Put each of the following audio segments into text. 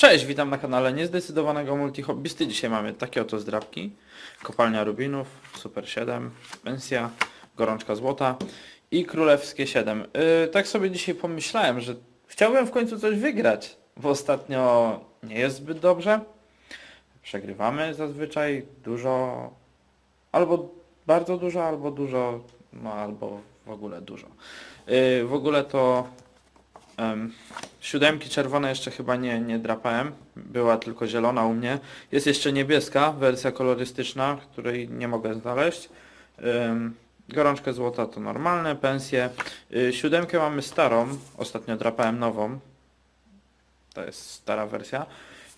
Cześć, witam na kanale Niezdecydowanego Multihobbysty. Dzisiaj mamy takie oto zdrabki. Kopalnia Rubinów, Super 7, Pensja, Gorączka Złota i Królewskie 7. Yy, tak sobie dzisiaj pomyślałem, że chciałbym w końcu coś wygrać, bo ostatnio nie jest zbyt dobrze. Przegrywamy zazwyczaj dużo, albo bardzo dużo, albo dużo, no albo w ogóle dużo. Yy, w ogóle to Em, siódemki czerwone jeszcze chyba nie, nie drapałem. Była tylko zielona u mnie. Jest jeszcze niebieska wersja kolorystyczna, której nie mogę znaleźć. Em, gorączkę złota to normalne, pensje. Y, siódemkę mamy starą, ostatnio drapałem nową. To jest stara wersja.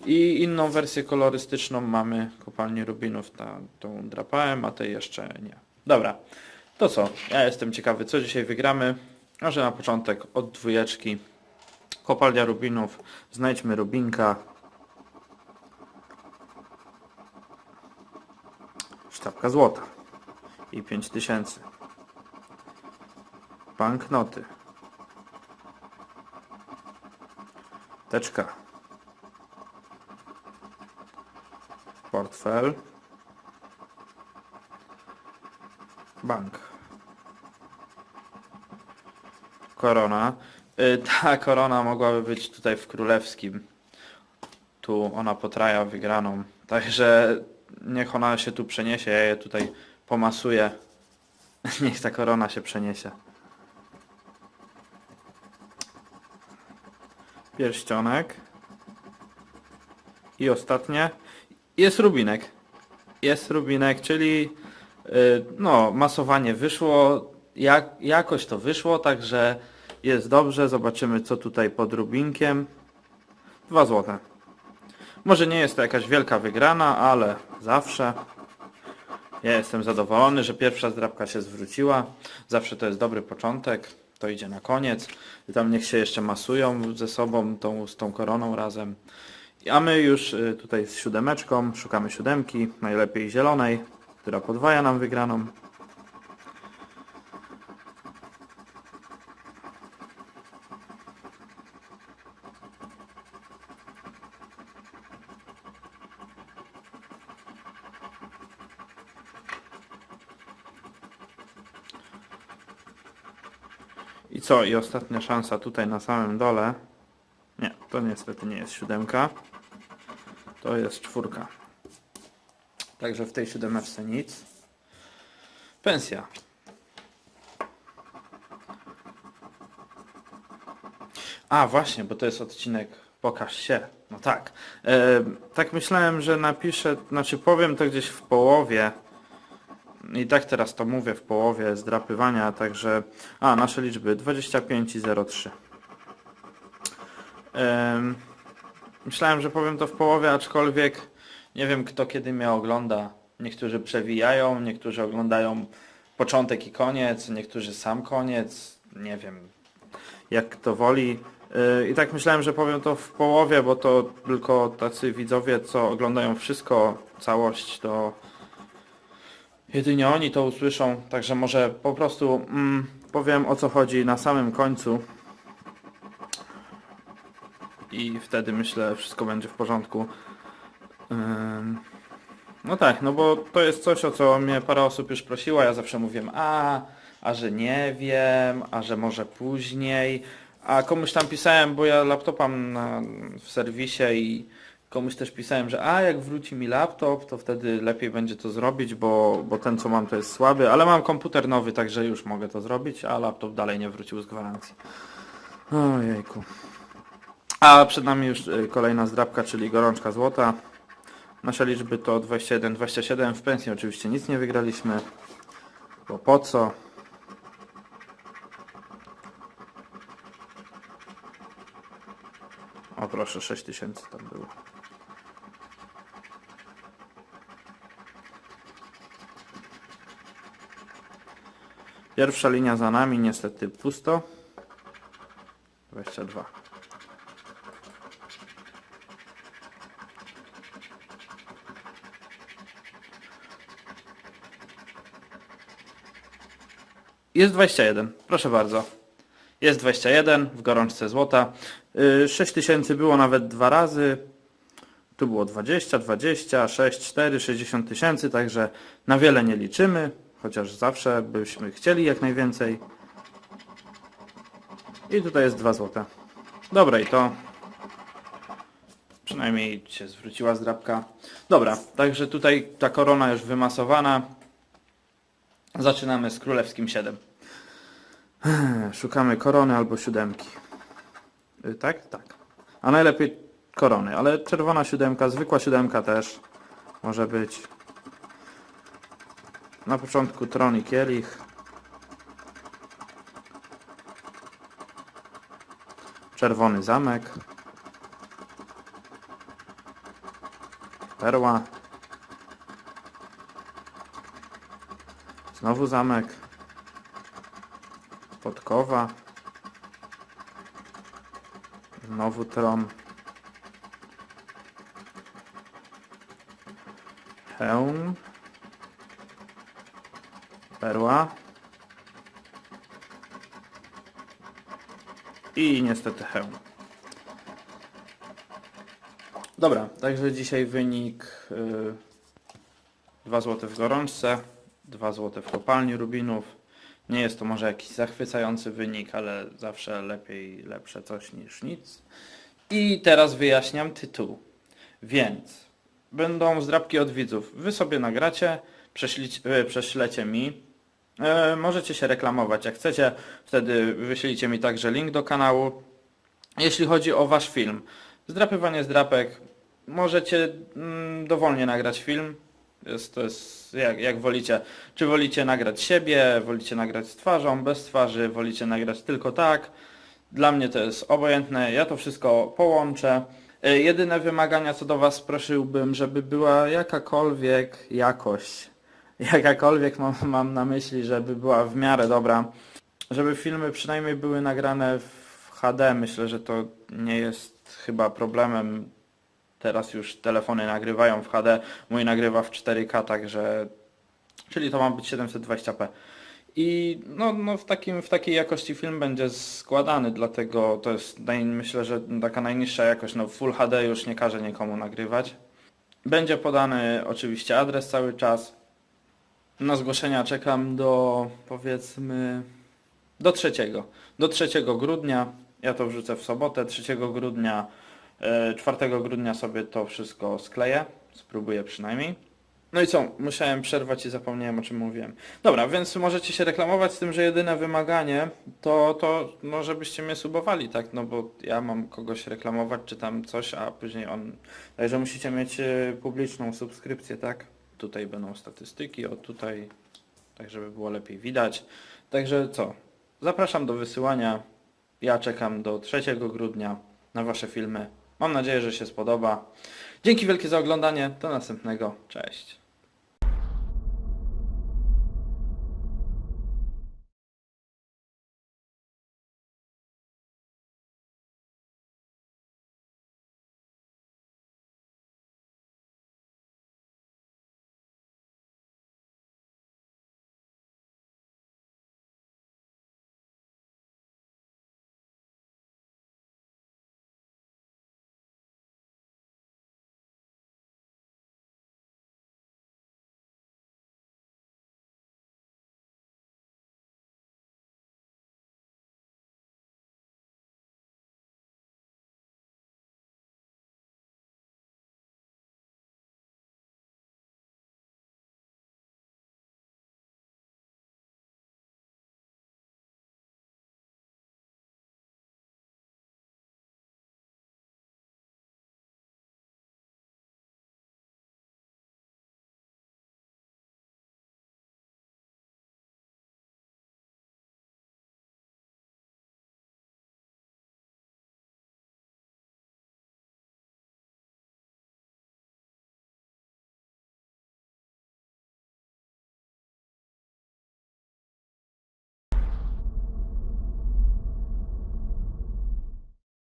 I inną wersję kolorystyczną mamy kopalni Rubinów, ta, tą drapałem, a tej jeszcze nie. Dobra, to co? Ja jestem ciekawy, co dzisiaj wygramy. Może na początek od dwójeczki. Kopalnia Rubinów. Znajdźmy Rubinka. Sztabka złota. I 5000. Banknoty. Teczka. Portfel. Bank. Korona. Y, Ta korona mogłaby być tutaj w królewskim. Tu ona potraja wygraną. Także niech ona się tu przeniesie. Ja je tutaj pomasuję. Niech ta korona się przeniesie. Pierścionek. I ostatnie. Jest rubinek. Jest rubinek, czyli y, no, masowanie wyszło. Jak, jakoś to wyszło, także jest dobrze. Zobaczymy co tutaj pod rubinkiem. Dwa złote. Może nie jest to jakaś wielka wygrana, ale zawsze. Ja jestem zadowolony, że pierwsza zdrabka się zwróciła. Zawsze to jest dobry początek. To idzie na koniec. I tam niech się jeszcze masują ze sobą, tą, z tą koroną razem. A my już y, tutaj z siódemeczką szukamy siódemki, najlepiej zielonej, która podwaja nam wygraną. I co? I ostatnia szansa tutaj na samym dole. Nie, to niestety nie jest siódemka. To jest czwórka. Także w tej siódemeczce nic. Pensja. A właśnie, bo to jest odcinek Pokaż się. No tak. E, tak myślałem, że napiszę, znaczy powiem to gdzieś w połowie. I tak teraz to mówię w połowie zdrapywania, także... A, nasze liczby 25 i 03. Em, Myślałem, że powiem to w połowie, aczkolwiek nie wiem kto kiedy mnie ogląda. Niektórzy przewijają, niektórzy oglądają początek i koniec, niektórzy sam koniec. Nie wiem jak kto woli. Yy, I tak myślałem, że powiem to w połowie, bo to tylko tacy widzowie, co oglądają wszystko, całość, to jedynie oni to usłyszą. Także może po prostu mm, powiem o co chodzi na samym końcu i wtedy myślę wszystko będzie w porządku. Ym, No tak, no bo to jest coś, o co mnie parę osób już prosiła. Ja zawsze mówiłem, a, a że nie wiem, a że może później. A komuś tam pisałem, bo ja laptopa mam na, w serwisie i komuś też pisałem, że a jak wróci mi laptop, to wtedy lepiej będzie to zrobić, bo, bo ten co mam to jest słaby, ale mam komputer nowy, także już mogę to zrobić, a laptop dalej nie wrócił z gwarancji. Ojejku. A przed nami już y, kolejna zdrabka, czyli gorączka złota. Nasze liczby to 21, 27. W pensji oczywiście nic nie wygraliśmy. Bo po co? O proszę, 6000 tam było. Pierwsza linia za nami, niestety pusto. 22. Jest 21, proszę bardzo. Jest 21 w gorączce złota. Yy, 6000 było nawet dwa razy. Tu było 20, 20, 6, 4, 60 tysięcy, także na wiele nie liczymy, chociaż zawsze byśmy chcieli jak najwięcej. I tutaj jest 2 złote. Dobra i to przynajmniej się zwróciła zdrabka. Dobra, także tutaj ta korona już wymasowana. Zaczynamy z królewskim 7. Szukamy korony albo siódemki. Y, Tak? Tak. A najlepiej korony, ale czerwona siódemka, zwykła siódemka też może być. Na początku tron i kielich. Czerwony zamek. Perła. Znowu zamek. Podkowa. Znowu tron. Hełm. Perła. I niestety hełm. Dobra, także dzisiaj wynik y, 2 zł w gorączce, 2 zł w kopalni rubinów. Nie jest to może jakiś zachwycający wynik, ale zawsze lepiej lepsze coś niż nic. I teraz wyjaśniam tytuł. Więc będą zdrabki od widzów. Wy sobie nagracie, e, prześlecie mi. E, możecie się reklamować jak chcecie, wtedy wyślijcie mi także link do kanału. Jeśli chodzi o wasz film, zdrapywanie zdrapek, możecie mm, dowolnie nagrać film. Jest, to jest jak, jak wolicie. Czy wolicie nagrać siebie, wolicie nagrać z twarzą, bez twarzy, wolicie nagrać tylko tak. Dla mnie to jest obojętne, ja to wszystko połączę. E, Jedyne wymagania co do Was prosiłbym, żeby była jakakolwiek jakość. Jakakolwiek mam, mam na myśli, żeby była w miarę dobra. Żeby filmy przynajmniej były nagrane w HD. Myślę, że to nie jest chyba problemem. Teraz już telefony nagrywają w HD. Mój nagrywa w 4K, także... Czyli to ma być 720p. I no, no w, takim, w takiej jakości film będzie składany, dlatego to jest naj, myślę, że taka najniższa jakość. No Full HD już nie każe nikomu nagrywać. Będzie podany oczywiście adres cały czas. Na zgłoszenia czekam do powiedzmy do 3. Do 3 grudnia. Ja to wrzucę w sobotę. 3 grudnia, e, 4 grudnia sobie to wszystko skleję. Spróbuję przynajmniej. No i co? Musiałem przerwać i zapomniałem o czym mówiłem. Dobra, więc możecie się reklamować z tym, że jedyne wymaganie to, to no żebyście mnie subowali, tak? No bo ja mam kogoś reklamować czy tam coś, a później on... Także musicie mieć e, publiczną subskrypcję, tak? Tutaj będą statystyki, o tutaj, tak żeby było lepiej widać. Także co? Zapraszam do wysyłania. Ja czekam do 3 grudnia na Wasze filmy. Mam nadzieję, że się spodoba. Dzięki wielkie za oglądanie. Do następnego. Cześć.